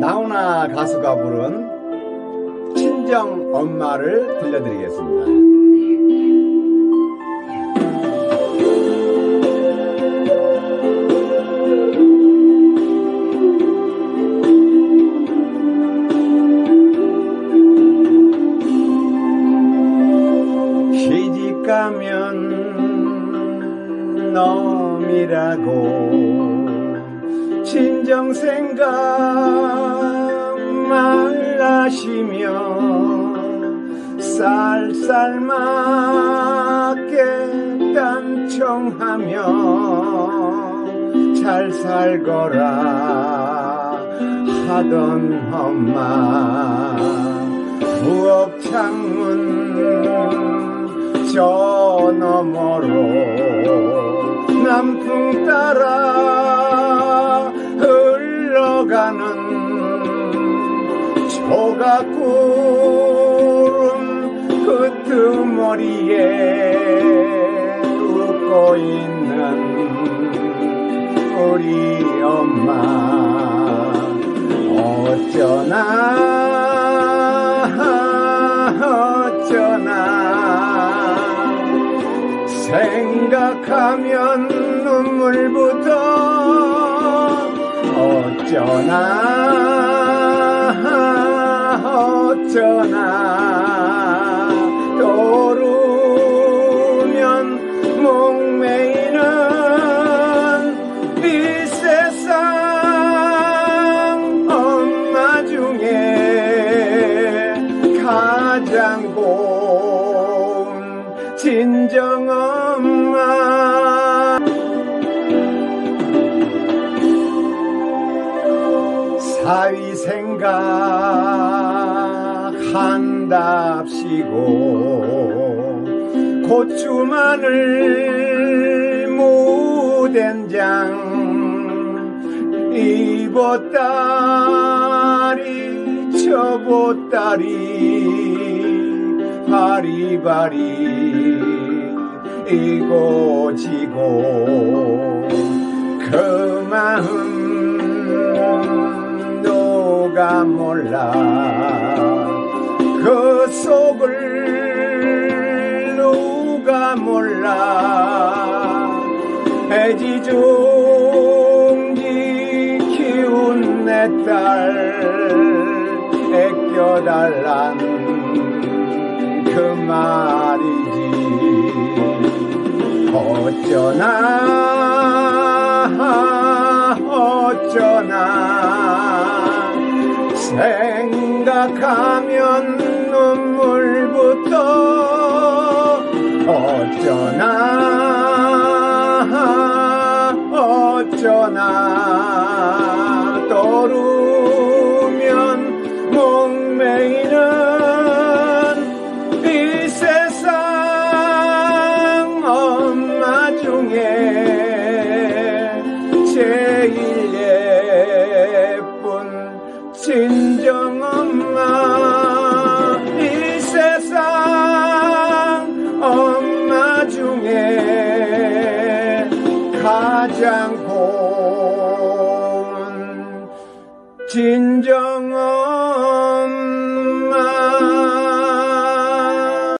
나훈아 가수가 부른 친정 엄마를 들려드리겠습니다. 시집 가면 놈이라고 친정 생각 말라시며 쌀쌀맞게 딴청하며 잘 살거라 하던 엄마. 부엌 창문 저 너머로 남풍 따라 구름 끄트머리에 웃고 있는 우리 엄마. 어쩌나 어쩌나. 생각하면 눈물부터 어쩌나 어쩌나 떠오르면 목매이는 이 세상 엄마 중에 가장 고운 진정 엄마 한답시고 고추 마늘 무된장 이보따리 저보따리 바리바리 이고 지고 그 마음 누가 몰라 그 속을 누가 몰라. 애지중지 키운 내 딸 애껴달란 그 말이지. 어쩌나 어쩌나 생각하면 어쩌나 어쩌나 떠오르면 목매이는 이 세상 엄마 중에 제일 예쁜 친정 중에 가장 고운 진정 엄마